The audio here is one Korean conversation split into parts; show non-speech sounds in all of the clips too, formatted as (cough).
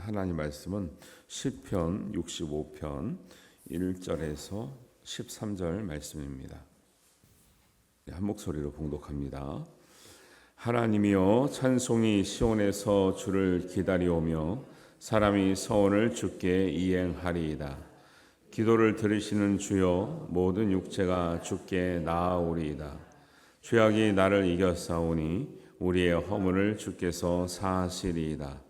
하나님 말씀은 시편 65편 1절에서 13절 말씀입니다. 네, 한 목소리로 봉독합니다. 하나님이여 찬송이 시온에서 주를 기다리오며 사람이 서원을 주께 이행하리이다. 기도를 들으시는 주여 모든 육체가 주께 나아오리이다. 죄악이 나를 이겼사오니 우리의 허물을 주께서 사하시리이다.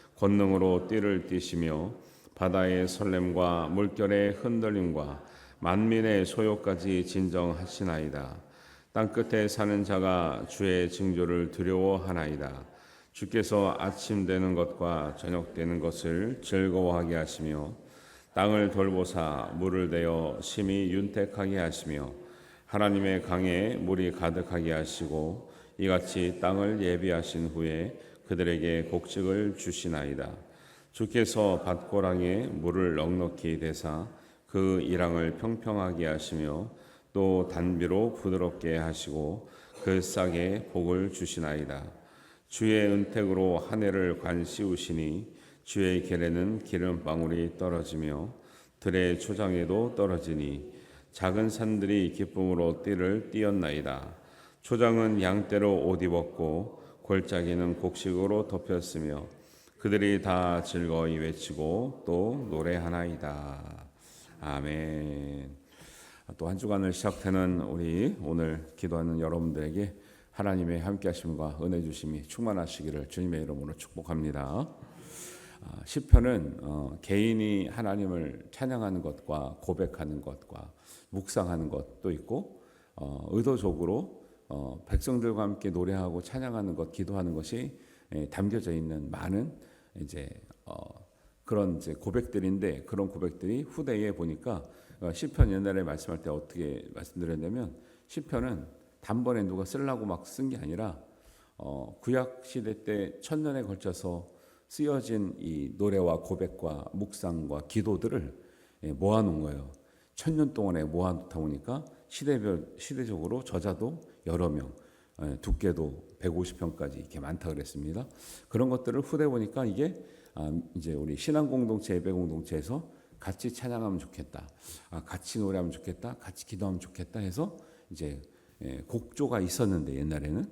권능으로 띠를 띠시며 바다의 설렘과 물결의 흔들림과 만민의 소요까지 진정하시나이다. 땅 끝에 사는 자가 주의 징조를 두려워하나이다. 주께서 아침 되는 것과 저녁 되는 것을 즐거워하게 하시며 땅을 돌보사 물을 대어 심히 윤택하게 하시며 하나님의 강에 물이 가득하게 하시고 이같이 땅을 예비하신 후에 그들에게 곡식을 주시나이다. 주께서 밭고랑에 물을 넉넉히 대사 그 이랑을 평평하게 하시며 또 단비로 부드럽게 하시고 그 싹에 복을 주시나이다. 주의 은택으로 한 해를 관씌우시니 주의 계례는 기름방울이 떨어지며 들의 초장에도 떨어지니 작은 산들이 기쁨으로 띠를 띄었나이다. 초장은 양떼로 옷 입었고 골짜기는 곡식으로 덮였으며 그들이 다 즐거이 외치고 또 노래하나이다. 아멘. 또 한 주간을 시작되는 우리 오늘 기도하는 여러분들에게 하나님의 함께하심과 은혜 주심이 충만하시기를 주님의 이름으로 축복합니다. 아, 시편은 어, 개인이 하나님을 찬양하는 것과 고백하는 것과 묵상하는 것도 있고 어, 의도적으로 어, 백성들과 함께 노래하고 찬양하는 것, 기도하는 것이 예, 담겨져 있는 많은 이제 어, 그런 이제 고백들인데 그런 고백들이 후대에 보니까 어, 시편 옛날에 말씀할 때 어떻게 말씀드렸냐면 시편은 단번에 누가 쓰려고 막 쓴 게 아니라 어, 구약 시대 때 천년에 걸쳐서 쓰여진 이 노래와 고백과 묵상과 기도들을 예, 모아놓은 거예요. 천년 동안에 모아놓다 보니까 시대별 시대적으로 저자도 여러 명, 예, 두께도 150편까지 이렇게 많다 그랬습니다. 그런 것들을 후대 보니까 이게 아, 이제 우리 신앙 공동체, 예배 공동체에서 같이 찬양하면 좋겠다. 아, 같이 노래하면 좋겠다. 같이 기도하면 좋겠다 해서 이제 예, 곡조가 있었는데 옛날에는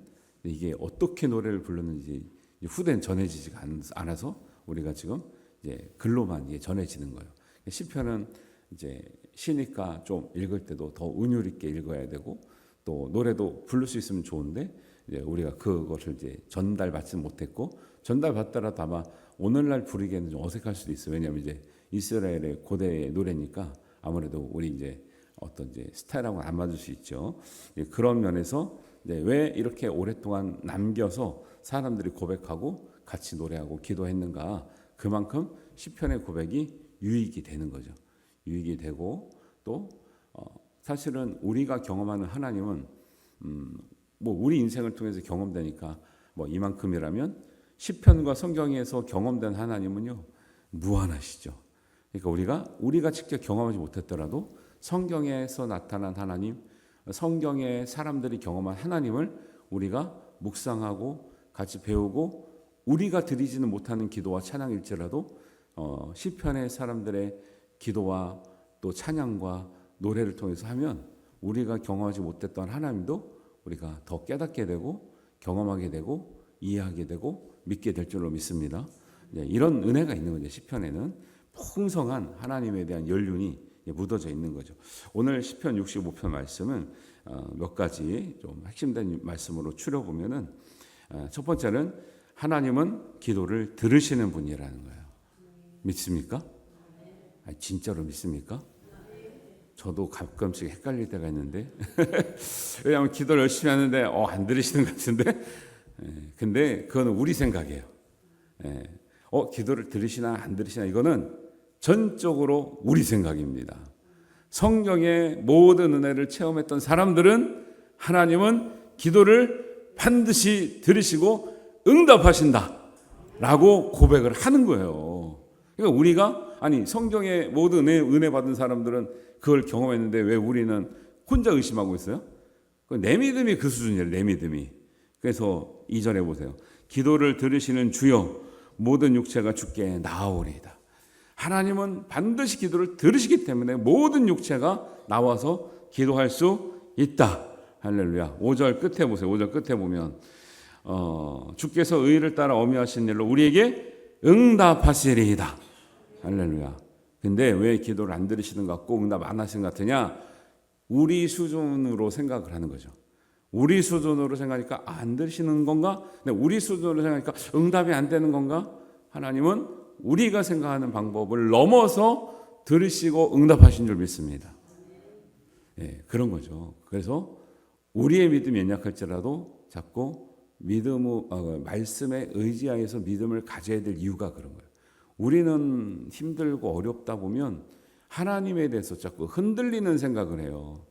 이게 어떻게 노래를 이제 후대는 전해지지가 않- 않아서 우리가 지금 이제 글로만 전해지는 거예요. 시편은 이제 시니까 좀 읽을 때도 더 은율 있게 읽어야 되고 또 노래도 부를 수 있으면 좋은데 우리가 그것을 이제 전달받지 못했고 전달받더라도 아마 오늘날 부르기에는 좀 어색할 수도 있어요. 왜냐하면 이제 이스라엘의 고대 노래니까 아무래도 우리 이제 어떤 이제 스타일하고는 안 맞을 수 있죠. 예, 그런 면에서 왜 이렇게 오랫동안 남겨서 사람들이 고백하고 같이 노래하고 기도했는가? 그만큼 시편의 고백이 유익이 되는 거죠. 유익이 되고 또 어, 사실은 우리가 경험하는 하나님은 음, 뭐 우리 인생을 통해서 경험되니까 뭐 이만큼이라면 시편과 성경에서 경험된 하나님은요 무한하시죠. 그러니까 우리가 우리가 직접 경험하지 못했더라도 성경에서 나타난 하나님, 성경의 사람들이 경험한 하나님을 우리가 묵상하고 같이 배우고 우리가 드리지는 못하는 기도와 찬양일지라도 어, 시편의 사람들의 기도와 또 찬양과 노래를 통해서 하면 우리가 경험하지 못했던 하나님도 우리가 더 깨닫게 되고 경험하게 되고 이해하게 되고 믿게 될 줄로 믿습니다. 이제 이런 은혜가 있는 거죠. 시편에는 풍성한 하나님에 대한 연륜이 묻어져 있는 거죠. 오늘 시편 65편 말씀은 어, 몇 가지 좀 핵심된 말씀으로 추려 보면은 어, 첫 번째는 하나님은 기도를 들으시는 분이라는 거예요. 믿습니까? 진짜로 믿습니까? 저도 가끔씩 헷갈릴 때가 있는데 (laughs) 왜냐하면 기도를 열심히 하는데 어, 안 들으시는 것 같은데 예, 근데 그거는 우리 생각이에요. 예. 어 기도를 들으시나 안 들으시나 이거는 전적으로 우리 생각입니다. 성경의 모든 은혜를 체험했던 사람들은 하나님은 기도를 반드시 들으시고 응답하신다라고 고백을 하는 거예요. 그러니까 우리가 아니 성경의 모든 은혜, 은혜 받은 사람들은 그걸 경험했는데 왜 우리는 혼자 의심하고 있어요? 그내 믿음이 그 수준이에요. 내 믿음이. 그래서 이절에 보세요. 기도를 들으시는 주여 모든 육체가 주께 나아오리이다. 하나님은 반드시 기도를 들으시기 때문에 모든 육체가 나와서 기도할 수 있다. 할렐루야. 5절 끝에 보세요. 5절 끝에 보면 어, 주께서 의를 따라 어미하신 일로 우리에게 응답하시리이다. 할렐루야. 근데 왜 기도를 안 들으시는 것 같고 응답 안 하시는 것 같으냐? 우리 수준으로 생각을 하는 거죠. 우리 수준으로 생각하니까 안 들으시는 건가? 근데 우리 수준으로 생각하니까 응답이 안 되는 건가? 하나님은 우리가 생각하는 방법을 넘어서 들으시고 응답하신 줄 믿습니다. 예, 그런 거죠. 그래서 우리의 믿음이 연약할지라도 자꾸 믿음, 어, 말씀에 의지하여서 믿음을 가져야 될 이유가 그런 거예요. 우리는 힘들고 어렵다 보면 하나님에 대해서 자꾸 흔들리는 생각을 해요.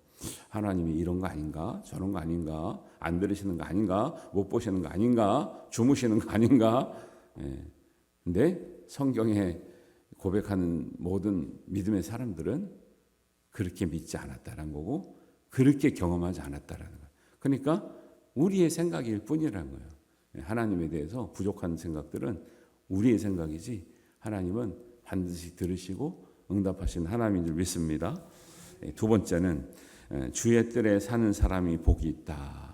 하나님이 이런 거 아닌가? 저런 거 아닌가? 안 들으시는 거 아닌가? 못 보시는 거 아닌가? 주무시는 거 아닌가? 예. 근데 성경에 고백하는 모든 믿음의 사람들은 그렇게 믿지 않았다는 거고 그렇게 경험하지 않았다라는 거예요. 그러니까 우리의 생각일 뿐이라는 거예요. 예, 하나님에 대해서 부족한 생각들은 우리의 생각이지 하나님은 반드시 들으시고 응답하신 하나님인 줄 믿습니다. 예, 두 번째는 예, 주의 뜰에 사는 사람이 복이 있다.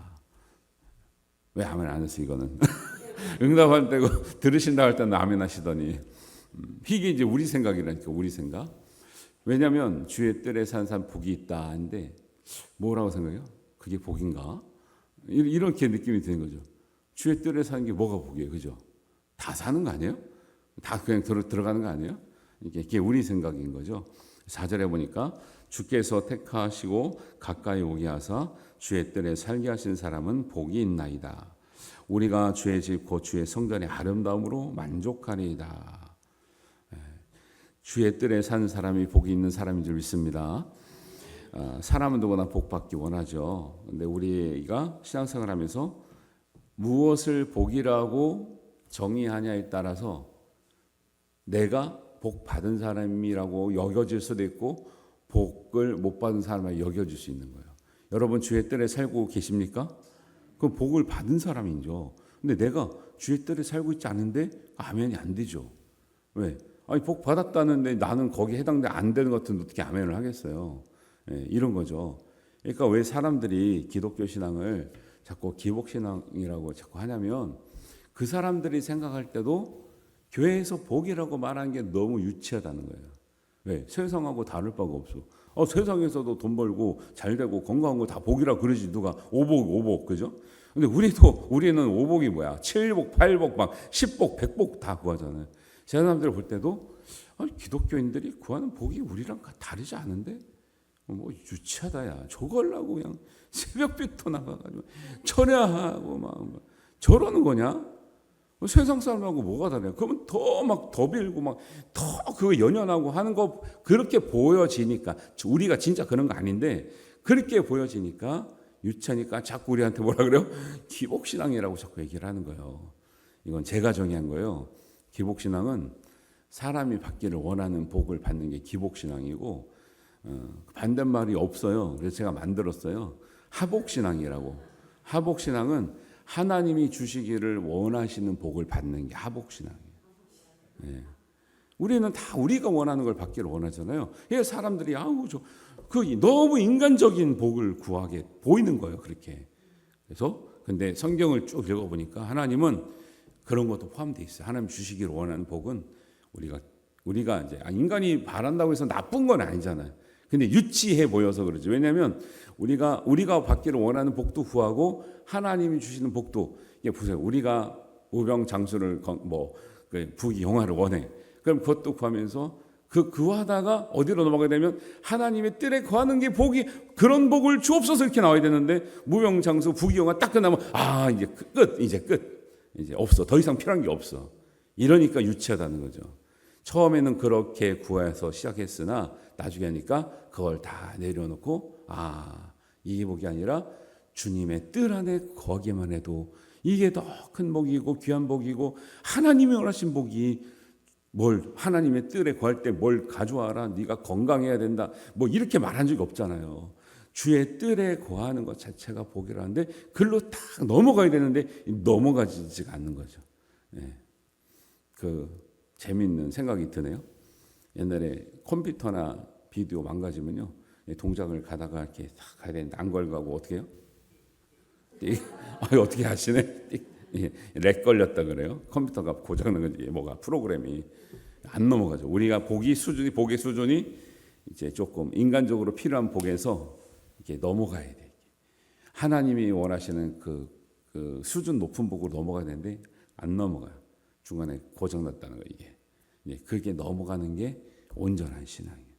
왜 아멘 안 했어 이거는? (laughs) 응답할 때고 (laughs) 들으신다 할 때는 아멘 하시더니 음, 이게 이제 우리 생각이라니까 우리 생각. 왜냐하면 주의 뜰에 사는 사람 복이 있다 하는데 뭐라고 생각해요? 그게 복인가? 이- 이렇게 느낌이 드는 거죠. 주의 뜰에 사는 게 뭐가 복이에요, 그죠? 다 사는 거 아니에요? 다 그냥 들어, 들어 가는 거 아니에요? 이게, 우리 생각인 거죠. 4절에 보니까 주께서 택하시고 가까이 오게 하사 주의 뜰에 살게 하신 사람은 복이 있나이다. 우리가 주의 집 곧 주의 성전의 아름다움으로 만족하리이다. 예. 주의 뜰에 산 사람이 복이 있는 사람인 줄 믿습니다. 아, 사람은 누구나 복 받기 원하죠. 근데 우리가 신앙생활 하면서 무엇을 복이라고 정의하냐에 따라서 내가 복 받은 사람이라고 여겨질 수도 있고 복을 못 받은 사람이 여겨질 수 있는 거예요. 여러분 주의 뜰에 살고 계십니까? 그 복을 받은 사람이죠. 근데 내가 주의 뜰에 살고 있지 않은데 아멘이 안 되죠. 왜? 아니 복 받았다는데 나는 거기 해당돼 안 되는 것 같은데 어떻게 아멘을 하겠어요? 예, 이런 거죠. 그러니까 왜 사람들이 기독교 신앙을 자꾸 기복 신앙이라고 자꾸 하냐면 그 사람들이 생각할 때도 교회에서 복이라고 말하는 게 너무 유치하다는 거예요. 왜? 세상하고 다를 바가 없어. 어, 세상에서도 돈 벌고 잘 되고 건강한 거 다 복이라 그러지 누가 오복 오복 그죠? 근데 우리도 우리는 오복이 뭐야? 칠복, 팔복, 막 십복, 백복 다 구하잖아요. 제 사람들 볼 때도 아니, 기독교인들이 구하는 복이 우리랑 다르지 않은데 뭐 유치하다야. 저걸라고 그냥 (laughs) 새벽부터 나가가지고 철야하고 막 저러는 거냐? 뭐 세상 사람하고 뭐가 다르냐? 그러면 더 막 더 빌고 막 더 그거 연연하고 하는 거 그렇게 보여지니까 우리가 진짜 그런 거 아닌데 그렇게 보여지니까 유치하니까 자꾸 우리한테 뭐라 그래요? (laughs) 기복신앙이라고 자꾸 얘기를 하는 거예요. 이건 제가 정의한 거예요. 기복신앙은 사람이 받기를 원하는 복을 받는 게 기복신앙이고 어, 반대말이 없어요. 그래서 제가 만들었어요. 하복신앙이라고. 하복신앙은 하나님이 주시기를 원하시는 복을 받는 게 하복신앙이에요. 예. 우리는 다 우리가 원하는 걸 받기를 원하잖아요. 예, 사람들이 아우 저 그 너무 인간적인 복을 구하게 보이는 거예요. 그렇게. 그래서 근데 성경을 쭉 읽어 보니까 하나님은 그런 것도 포함되어 있어요. 하나님 주시기를 원하는 복은 우리가 우리가 이제 아, 인간이 바란다고 해서 나쁜 건 아니잖아요. 근데 유치해 보여서 그러지. 왜냐하면 우리가 우리가 받기를 원하는 복도 구하고 하나님이 주시는 복도 이게 보세요. 우리가 우병 장수를 뭐 부귀 영화를 원해. 그럼 그것도 구하면서 그 구하다가 어디로 넘어가게 되면 하나님의 뜰에 구하는 게 복이 그런 복을 주옵소서 이렇게 나와야 되는데 무병장수 부귀영화 딱 끝나면 아 이제 끝 이제 끝 이제 없어 더 이상 필요한 게 없어 이러니까 유치하다는 거죠. 처음에는 그렇게 구해서 시작했으나 나중에 하니까 그걸 다 내려놓고 아 이게 복이 아니라 주님의 뜰 안에 거기만 해도 이게 더 큰 복이고 귀한 복이고 하나님이 원하신 복이 뭘 하나님의 뜰에 구할 때 뭘 가져와라 네가 건강해야 된다 뭐 이렇게 말한 적이 없잖아요 주의 뜰에 구하는 것 자체가 복이라는데 글로 딱 넘어가야 되는데 넘어가지가 않는 거죠 예. 그 재밌는 생각이 드네요 옛날에 컴퓨터나 비디오 망가지면요 동작을 가다가 이렇게 딱 가야 되는데 안 걸가고 어떻게 해요? 아 어떻게 하시네? 예, 렉 걸렸다 그래요. 컴퓨터가 고장난 거지. 뭐가 프로그램이 안 넘어가죠. 우리가 보기 수준이 보기 수준이 이제 조금 인간적으로 필요한 복에서 이렇게 넘어가야 돼. 하나님이 원하시는 그, 그 수준 높은 복으로 넘어가야 되는데 안 넘어가요. 중간에 고장났다는 거 이게. 예, 그게 넘어가는 게 온전한 신앙이에요.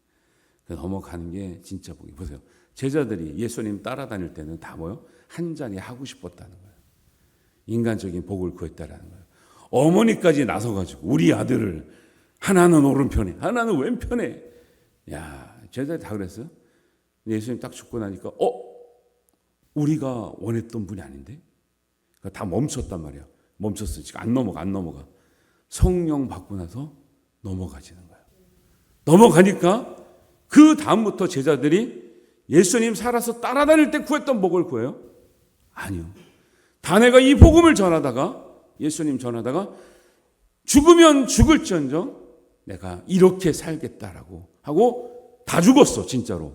그 넘어가는 게 진짜 복이 보세요. 제자들이 예수님 따라다닐 때는 다 뭐요? 한 잔이 하고 싶었다는 거예요. 인간적인 복을 구했다라는 거예요. 어머니까지 나서가지고 우리 아들을 하나는 오른편에 하나는 왼편에 야 제자들 다 그랬어요. 예수님 딱 죽고 나니까 어 우리가 원했던 분이 아닌데 다 멈췄단 말이야. 멈췄어 지금 안 넘어가 안 넘어가 성령 받고 나서 넘어가지는 거예요. 넘어가니까 그 다음부터 제자들이 예수님 살아서 따라다닐 때 구했던 복을 구해요? 아니요. 다 내가 이 복음을 전하다가 예수님 전하다가 죽으면 죽을지언정 내가 이렇게 살겠다라고 하고 다 죽었어 진짜로.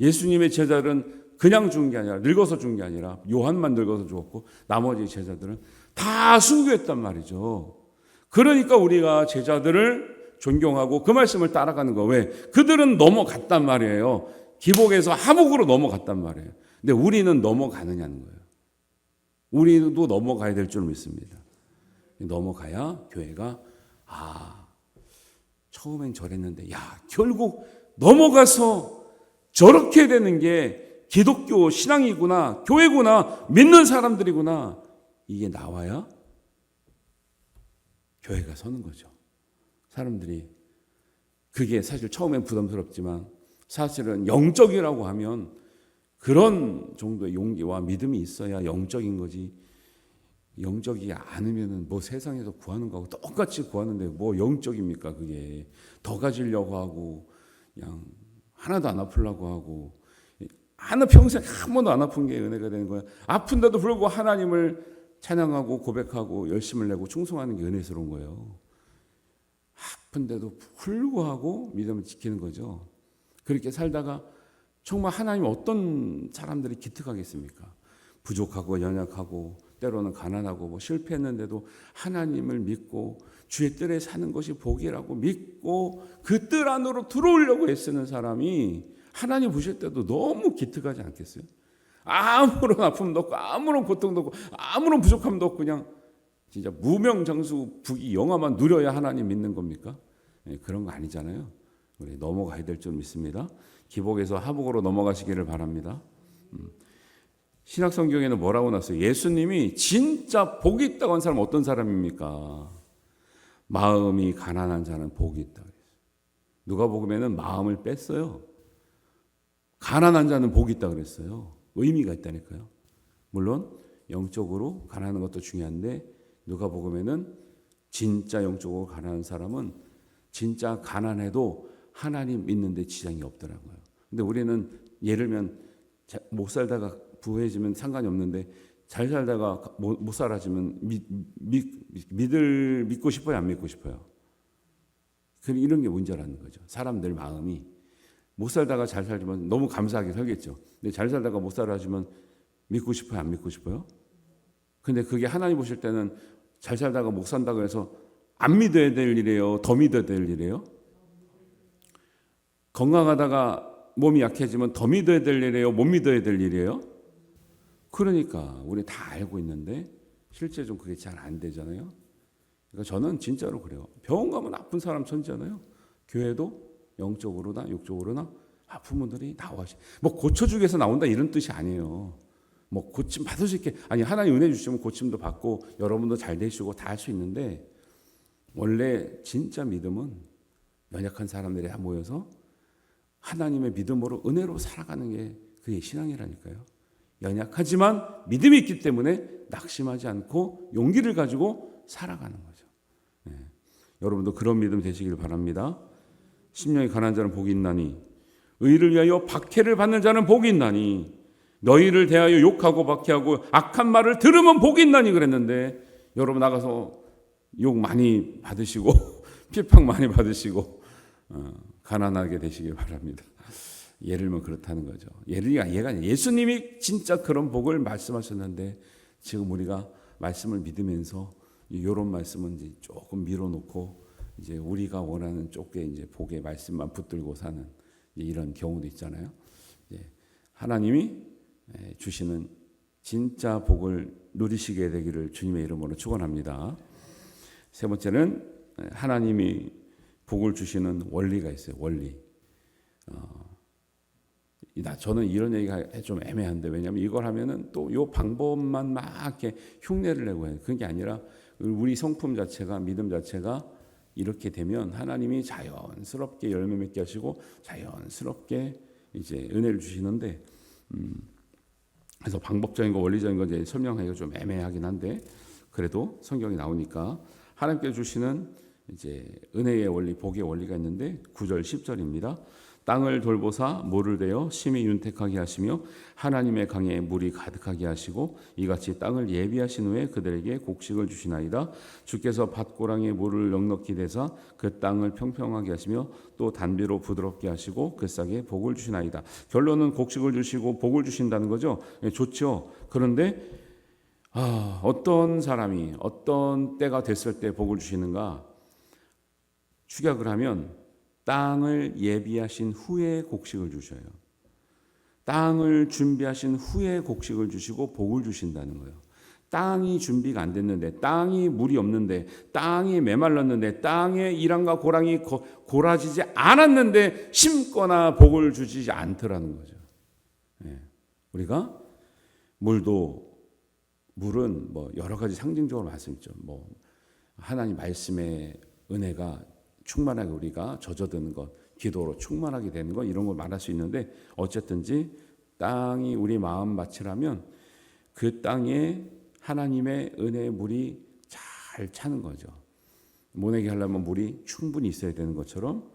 예수님의 제자들은 그냥 죽은 게 아니라 늙어서 죽은 게 아니라 요한만 늙어서 죽었고 나머지 제자들은 다 순교했단 말이죠. 그러니까 우리가 제자들을 존경하고 그 말씀을 따라가는 거 왜? 그들은 넘어갔단 말이에요. 기복에서 하복으로 넘어갔단 말이에요. 근데 우리는 넘어가느냐는 거예요. 우리도 넘어가야 될 줄 믿습니다. 넘어가야 교회가 아, 처음엔 저랬는데, 야, 결국 넘어가서 저렇게 되는 게 기독교 신앙이구나, 교회구나, 믿는 사람들이구나. 이게 나와야 교회가 서는 거죠. 사람들이 그게 사실 처음엔 부담스럽지만 사실은 영적이라고 하면 그런 정도의 용기와 믿음이 있어야 영적인 거지. 영적이 않으면은 뭐 세상에서 구하는 거하고 똑같이 구하는데 뭐 영적입니까 그게 더 가지려고 하고 그냥 하나도 안 아프려고 하고 하나 평생 한 번도 안 아픈 게 은혜가 되는 거야 아픈데도 불구하고 하나님을 찬양하고 고백하고 열심을 내고 충성하는 게 은혜스러운 거예요. 아픈데도 불구하고 믿음을 지키는 거죠. 그렇게 살다가 정말 하나님 어떤 사람들이 기특하겠습니까? 부족하고 연약하고 때로는 가난하고 뭐 실패했는데도 하나님을 믿고 주의 뜰에 사는 것이 복이라고 믿고 그 뜰 안으로 들어오려고 애쓰는 사람이 하나님 보실 때도 너무 기특하지 않겠어요? 아무런 아픔도 없고 아무런 고통도 없고 아무런 부족함도 없고 그냥 진짜 무명장수 부귀 영화만 누려야 하나님 믿는 겁니까? 예, 그런 거 아니잖아요. 우리 넘어가야 될 줄 믿습니다. 기복에서 하복으로 넘어가시기를 바랍니다. 신약 성경에는 뭐라고 나왔어요? 예수님이 진짜 복이 있다고 한 사람 은 어떤 사람입니까? 마음이 가난한 자는 복이 있다. 누가 복음에는 마음을 뺐어요. 가난한 자는 복이 있다 그랬어요. 의미가 있다니까요. 물론 영적으로 가난한 것도 중요한데 누가 복음에는 진짜 영적으로 가난한 사람은 진짜 가난해도 하나님 믿는데 지장이 없더라고요. 근데 우리는 예를 들면 자- 못 살다가 부해지면 상관이 없는데 잘 살다가 못, 못 살아지면 믿, 믿, 믿을 믿고 싶어요, 안 믿고 싶어요. 그 이런 게 문제라는 거죠. 사람들 마음이 못 살다가 잘 살지만 너무 감사하게 살겠죠. 근데 잘 살다가 못 살아지면 믿고 싶어요, 안 믿고 싶어요? 근데 그게 하나님 보실 때는 잘 살다가 못 산다고 해서 안 믿어야 될 일이에요, 더 믿어야 될 일이에요? 건강하다가 몸이 약해지면 더 믿어야 될 일이에요, 못 믿어야 될 일이에요? 그러니까 우리 다 알고 있는데 실제 좀 그게 잘 안 되잖아요. 그러니까 저는 진짜로 그래요. 병원 가면 아픈 사람 천지잖아요. 교회도 영적으로나 육적으로나 아픈 분들이 나와시. 뭐 고쳐주기 위해서 나온다 이런 뜻이 아니에요. 뭐 고침 받을 수 있게 아니 하나님 은혜 주시면 고침도 받고 여러분도 잘 되시고 다 할 수 있는데 원래 진짜 믿음은 연약한 사람들이 다 모여서 하나님의 믿음으로 은혜로 살아가는 게 그게 신앙이라니까요. 연약하지만 믿음이 있기 때문에 낙심하지 않고 용기를 가지고 살아가는 거죠. 예. 여러분도 그런 믿음 되시길 바랍니다. 심령이 가난한 자는 복이 있나니 의를 위하여 박해를 받는 자는 복이 있나니 너희를 대하여 욕하고 박해하고 악한 말을 들으면 복이 있나니 그랬는데 여러분 나가서 욕 많이 받으시고 (laughs) 피팍 많이 받으시고 어, 가난하게 되시길 바랍니다. 예를 들면 그렇다는 거죠. 예를 얘가 아니라 예수님이 진짜 그런 복을 말씀하셨는데 지금 우리가 말씀을 믿으면서 이런 말씀은 이제 조금 밀어놓고 이제 우리가 원하는 쪽에 이제 복의 말씀만 붙들고 사는 이런 경우도 있잖아요. 하나님이 에, 주시는 진짜 복을 누리시게 되기를 주님의 이름으로 축원합니다. 세 번째는 에, 하나님이 복을 주시는 원리가 있어요. 원리. 나 저는 이런 얘기가 좀 애매한데 왜냐하면 이걸 하면은 또이 방법만 막 이렇게 흉내를 내고 해요. 그게 아니라 우리 성품 자체가 믿음 자체가 이렇게 되면 하나님이 자연스럽게 열매 맺게 하시고 자연스럽게 이제 은혜를 주시는데 음 그래서 방법적인 거 원리적인 거 이제 설명하기가 좀 애매하긴 한데 그래도 성경이 나오니까 하나님께 주시는 이제 은혜의 원리, 복의 원리가 있는데 9절 10절입니다. 땅을 돌보사 모를 대어 심히 윤택하게 하시며 하나님의 강에 물이 가득하게 하시고 이같이 땅을 예비하신 후에 그들에게 곡식을 주시나이다. 주께서 밭고랑에 물을 넉넉히 대사 그 땅을 평평하게 하시며 또 단비로 부드럽게 하시고 그 싹에 복을 주시나이다. 결론은 곡식을 주시고 복을 주신다는 거죠. 예, 좋죠. 그런데 아, 어떤 사람이 어떤 때가 됐을 때 복을 주시는가? 축약을 하면 땅을 예비하신 후에 곡식을 주셔요. 땅을 준비하신 후에 곡식을 주시고 복을 주신다는 거예요. 땅이 준비가 안 됐는데 땅이 물이 없는데 땅이 메말랐는데 땅에 이랑과 고랑이 고, 고라지지 않았는데 심거나 복을 주지 않더라는 거죠. 예. 우리가 물도 물은 뭐 여러 가지 상징적으로 말씀있죠. 뭐 하나님 말씀의 은혜가 충만하게 우리가 젖어드는 것, 기도로 충만하게 되는 것 이런 걸 말할 수 있는데 어쨌든지 땅이 우리 마음 밭이라면 그 땅에 하나님의 은혜의 물이 잘 차는 거죠. 모내게 하려면 물이 충분히 있어야 되는 것처럼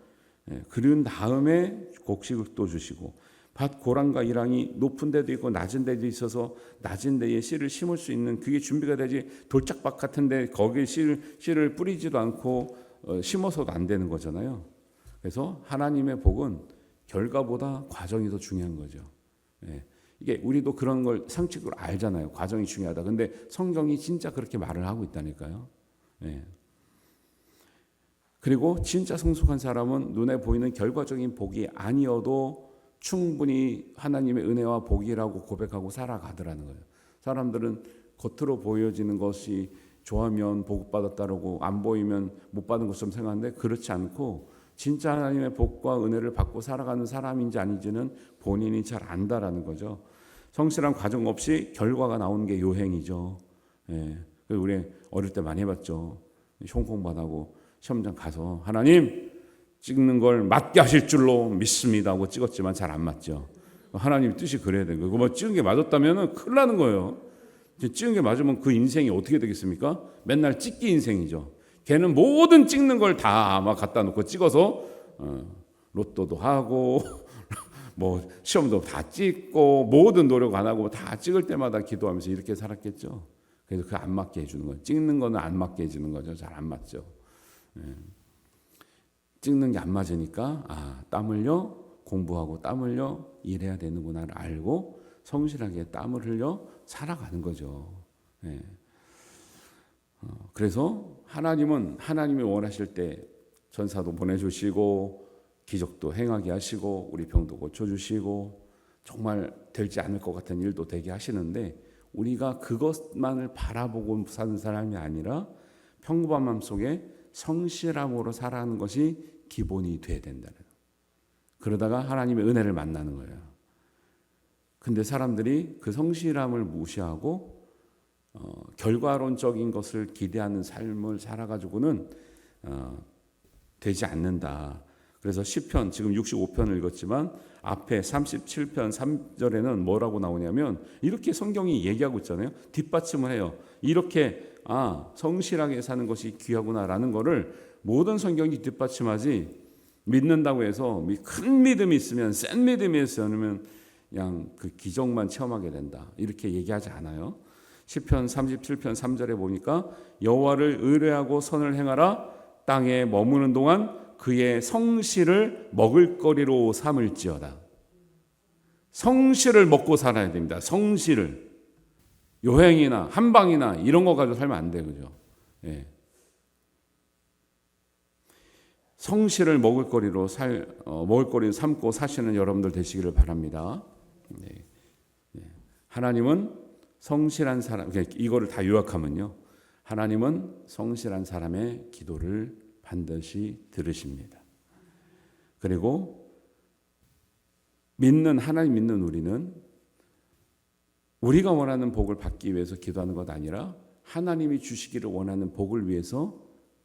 예, 그런 다음에 곡식을 또 주시고 밭 고랑과 이랑이 높은 데도 있고 낮은 데도 있어서 낮은 데에 씨를 심을 수 있는 그게 준비가 되지 돌짝밭 같은데 거기에 씨를, 씨를 뿌리지도 않고 어, 심어서도 안 되는 거잖아요. 그래서 하나님의 복은 결과보다 과정이 더 중요한 거죠. 예. 이게 우리도 그런 걸 상식으로 알잖아요. 과정이 중요하다. 근데 성경이 진짜 그렇게 말을 하고 있다니까요. 예. 그리고 진짜 성숙한 사람은 눈에 보이는 결과적인 복이 아니어도 충분히 하나님의 은혜와 복이라고 고백하고 살아가더라는 거예요. 사람들은 겉으로 보여지는 것이 좋아하면 복 받았다라고 안 보이면 못 받은 것처럼 생각하는데 그렇지 않고 진짜 하나님의 복과 은혜를 받고 살아가는 사람인지 아닌지는 본인이 잘 안다라는 거죠. 성실한 과정 없이 결과가 나오는 게 요행이죠. 예. 우리 어릴 때 많이 해봤죠. 시험 공부하고 시험장 가서 하나님 찍는 걸 맞게 하실 줄로 믿습니다 하고 찍었지만 잘 안 맞죠. 하나님 뜻이 그래야 되는 거예요. 뭐 찍은 게 맞았다면 큰일 나는 거예요. 찍은 게 맞으면 그 인생이 어떻게 되겠습니까? 맨날 찍기 인생이죠. 걔는 모든 찍는 걸 다 아마 갖다 놓고 찍어서 어, 로또도 하고 (laughs) 뭐 시험도 다 찍고 모든 노력 안 하고 다 찍을 때마다 기도하면서 이렇게 살았겠죠. 그래서 그 안 맞게 해주는 거예요. 찍는 거는 안 맞게 해주는 거죠. 잘 안 맞죠. 예. 찍는 게 안 맞으니까 아, 땀 흘려 공부하고 땀 흘려 일해야 되는구나를 알고 성실하게 땀을 흘려 살아가는 거죠. 예. 어, 그래서 하나님은 하나님이 원하실 때 전사도 보내주시고 기적도 행하게 하시고 우리 병도 고쳐주시고 정말 되지 않을 것 같은 일도 되게 하시는데 우리가 그것만을 바라보고 사는 사람이 아니라 평범함 속에 성실함으로 살아가는 것이 기본이 돼야 된다는. 그러다가 하나님의 은혜를 만나는 거예요. 근데 사람들이 그 성실함을 무시하고 어, 결과론적인 것을 기대하는 삶을 살아가지고는 어, 되지 않는다. 그래서 시편 지금 65편을 읽었지만 앞에 37편 3절에는 뭐라고 나오냐면 이렇게 성경이 얘기하고 있잖아요. 뒷받침을 해요. 이렇게 아 성실하게 사는 것이 귀하구나라는 거를 모든 성경이 뒷받침하지 믿는다고 해서 큰 믿음이 있으면 센 믿음이 있으면 그냥 그 기적만 체험하게 된다. 이렇게 얘기하지 않아요. 시편 37편 3절에 보니까 여호와를 의뢰하고 선을 행하라 땅에 머무는 동안 그의 성실을 먹을거리로 삼을지어다. 성실을 먹고 살아야 됩니다. 성실을 요행이나 한방이나 이런 거 가지고 살면 안 돼, 그죠? 예. 성실을 먹을거리로 살 어, 먹을거리를 삼고 사시는 여러분들 되시기를 바랍니다. 네. 네. 하나님은 성실한 사람, 그러니까 이거를 다 요약하면요. 하나님은 성실한 사람의 기도를 반드시 들으십니다. 그리고 믿는 하나님 믿는 우리는 우리가 원하는 복을 받기 위해서 기도하는 것 아니라 하나님이 주시기를 원하는 복을 위해서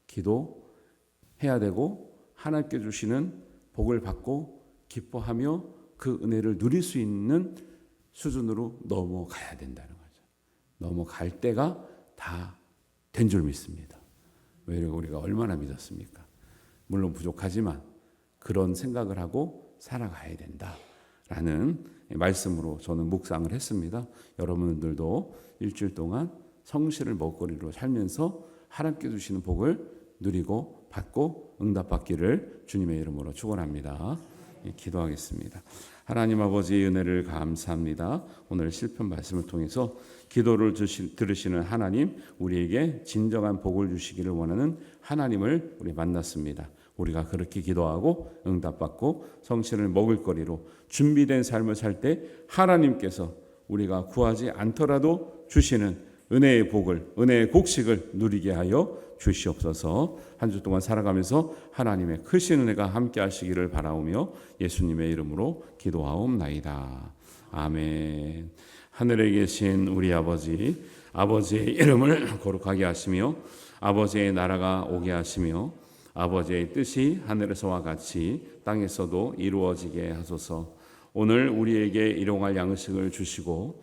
기도해야 되고 하나님께 주시는 복을 받고 기뻐하며 그 은혜를 누릴 수 있는 수준으로 넘어가야 된다는 거죠. 넘어갈 때가 다 된 줄 믿습니다. 왜 우리가 얼마나 믿었습니까? 물론 부족하지만 그런 생각을 하고 살아가야 된다라는 말씀으로 저는 묵상을 했습니다. 여러분들도 일주일 동안 성실을 먹거리로 살면서 하나님께 주시는 복을 누리고 받고 응답받기를 주님의 이름으로 축원합니다. 예, 기도하겠습니다. 하나님 아버지의 은혜를 감사합니다. 오늘 실편 말씀을 통해서 기도를 주시, 들으시는 하나님, 우리에게 진정한 복을 주시기를 원하는 하나님을 우리 만났습니다. 우리가 그렇게 기도하고 응답받고 성신을 먹을 거리로 준비된 삶을 살 때 하나님께서 우리가 구하지 않더라도 주시는 은혜의 복을 은혜의 곡식을 누리게 하여 주시옵소서. 한 주 동안 살아가면서 하나님의 크신 은혜가 함께 하시기를 바라오며 예수님의 이름으로 기도하옵나이다. 아멘. 하늘에 계신 우리 아버지 아버지의 이름을 거룩하게 하시며 아버지의 나라가 오게 하시며 아버지의 뜻이 하늘에서와 같이 땅에서도 이루어지게 하소서. 오늘 우리에게 일용할 양식을 주시고